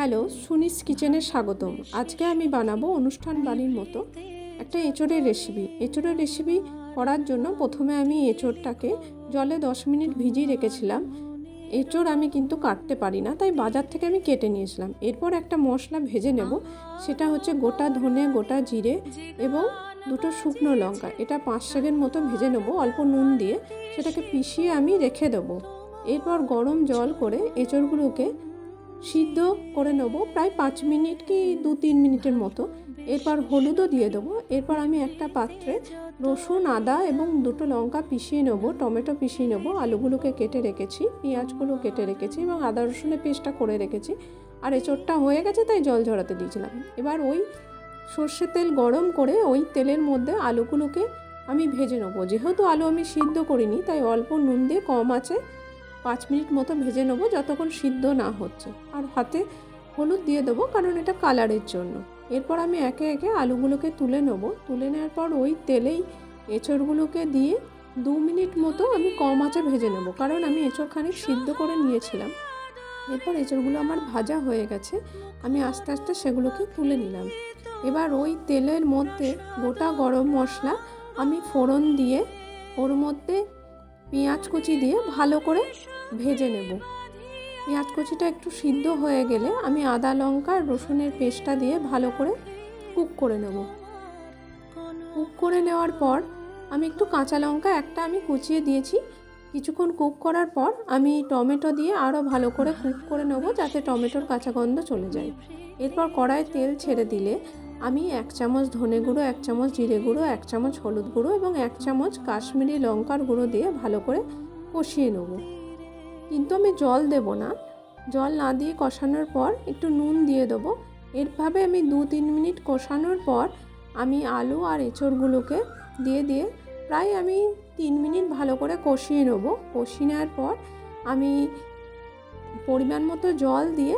Hello, সুনিস কিচেনে স্বাগতম। আজকে আমি বানাবো অনুষ্ঠান বাড়ির মতো একটা এঁচড়ের রেসিপি এঁচড়ের রেসিপি করার জন্য প্রথমে আমি এঁচড়টাকে জলে দশ মিনিট ভিজিয়ে রেখেছিলাম। এঁচড় আমি কিন্তু কাটতে পারি না, তাই বাজার থেকে আমি কেটে নিয়েছিলাম। এরপর একটা মশলা ভেজে নেব, সেটা হচ্ছে গোটা ধনে, গোটা জিরে এবং দুটো শুকনো লঙ্কা। এটা পাঁচ সেকেন্ড মতো ভেজে নেব, অল্প নুন দিয়ে। সেটাকে পিষিয়ে আমি রেখে দেবো। এরপর গরম জল করে এঁচড়গুলোকে সিদ্ধ করে নেব, প্রায় পাঁচ মিনিট কি দু তিন মিনিটের মতো। এরপর হলুদও দিয়ে দেবো। এরপর আমি একটা পাত্রে রসুন, আদা এবং দুটো লঙ্কা পিষিয়ে নেব, টমেটো পিষিয়ে নেব। আলুগুলোকে কেটে রেখেছি, পেঁয়াজগুলো কেটে রেখেছি এবং আদা রসুনের পেস্টটা করে রেখেছি। আর এঁচড়টা হয়ে গেছে তাই জল ঝরাতে দিয়েছিলাম। এবার ওই সর্ষের তেল গরম করে ওই তেলের মধ্যে আলুগুলোকে আমি ভেজে নেব। যেহেতু আলু আমি সিদ্ধ করিনি, তাই অল্প নুন দিয়ে কম আছে। পাঁচ মিনিট মতো ভেজে নেব যতক্ষণ সিদ্ধ না হচ্ছে। আর হাতে হলুদ দিয়ে দেবো কারণ এটা কালারের জন্য। এরপর আমি একে একে আলুগুলোকে তুলে নেব। তুলে নেওয়ার পর ওই তেলেই এঁচড়গুলোকে দিয়ে দু মিনিট মতো আমি কম আঁচে ভেজে নেব। কারণ আমি এঁচড় খানিক সিদ্ধ করে নিয়েছিলাম। এরপর এঁচড়গুলো আমার ভাজা হয়ে গেছে। আমি আস্তে আস্তে সেগুলোকে তুলে নিলাম। এবার ওই তেলের মধ্যে গোটা গরম মশলা আমি ফোড়ন দিয়ে ওর মধ্যে পেঁয়াজ কুচি দিয়ে ভালো করে ভেজে নেব। পেঁয়াজ কুচিটা একটু সিদ্ধ হয়ে গেলে আমি আদা লঙ্কা আর রসুনের পেস্টটা দিয়ে ভালো করে কুক করে নেব। কুক করে নেওয়ার পর আমি একটু কাঁচা লঙ্কা একটা আমি কুচিয়ে দিয়েছি। কিছুক্ষণ কুক করার পর আমি টমেটো দিয়ে আরও ভালো করে কুক করে নেব যাতে টমেটোর কাঁচা গন্ধ চলে যায়। এরপর কড়ায় তেল ছেড়ে দিলে আমি এক চামচ ধনে গুঁড়ো, এক চামচ জিরে গুঁড়ো, এক চামচ হলুদ গুঁড়ো এবং এক চামচ কাশ্মীরি লঙ্কার গুঁড়ো দিয়ে ভালো করে কষিয়ে নেব। কিন্তু আমি জল দেব না। জল না দিয়ে কষানোর পর একটু নুন দিয়ে দেবো। এরভাবে আমি দু তিন মিনিট কষানোর পর আমি আলু আর এঁচড়গুলোকে দিয়ে দিয়ে প্রায় আমি তিন মিনিট ভালো করে কষিয়ে নেব। কষিয়ে নেওয়ার পর আমি পরিমাণ মতো জল দিয়ে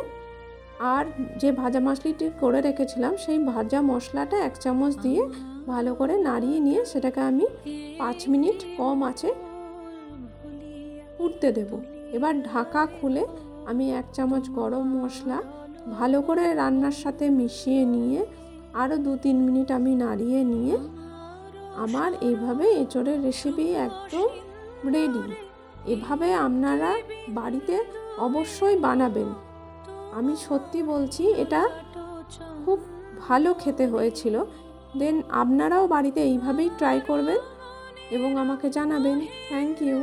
আর যে ভাজা মশলিটি করে রেখেছিলাম, সেই ভাজা মশলাটা এক চামচ দিয়ে ভালো করে নাড়িয়ে নিয়ে সেটাকে আমি পাঁচ মিনিট কম আছে উঠতে দেব। এবার ঢাকা খুলে আমি এক চামচ গরম মশলা ভালো করে রান্নার সাথে মিশিয়ে নিয়ে আরও দু তিন মিনিট আমি নাড়িয়ে নিয়ে আমার এইভাবে এঁচড়ের রেসিপি একদম রেডি এভাবে আপনারা বাড়িতে অবশ্যই বানাবেন। আমি সত্যি বলছি, এটা খুব ভালো খেতে হয়েছিল। দেন আপনারাও বাড়িতে এইভাবেই ট্রাই করবেন এবং আমাকে জানাবেন। Thank you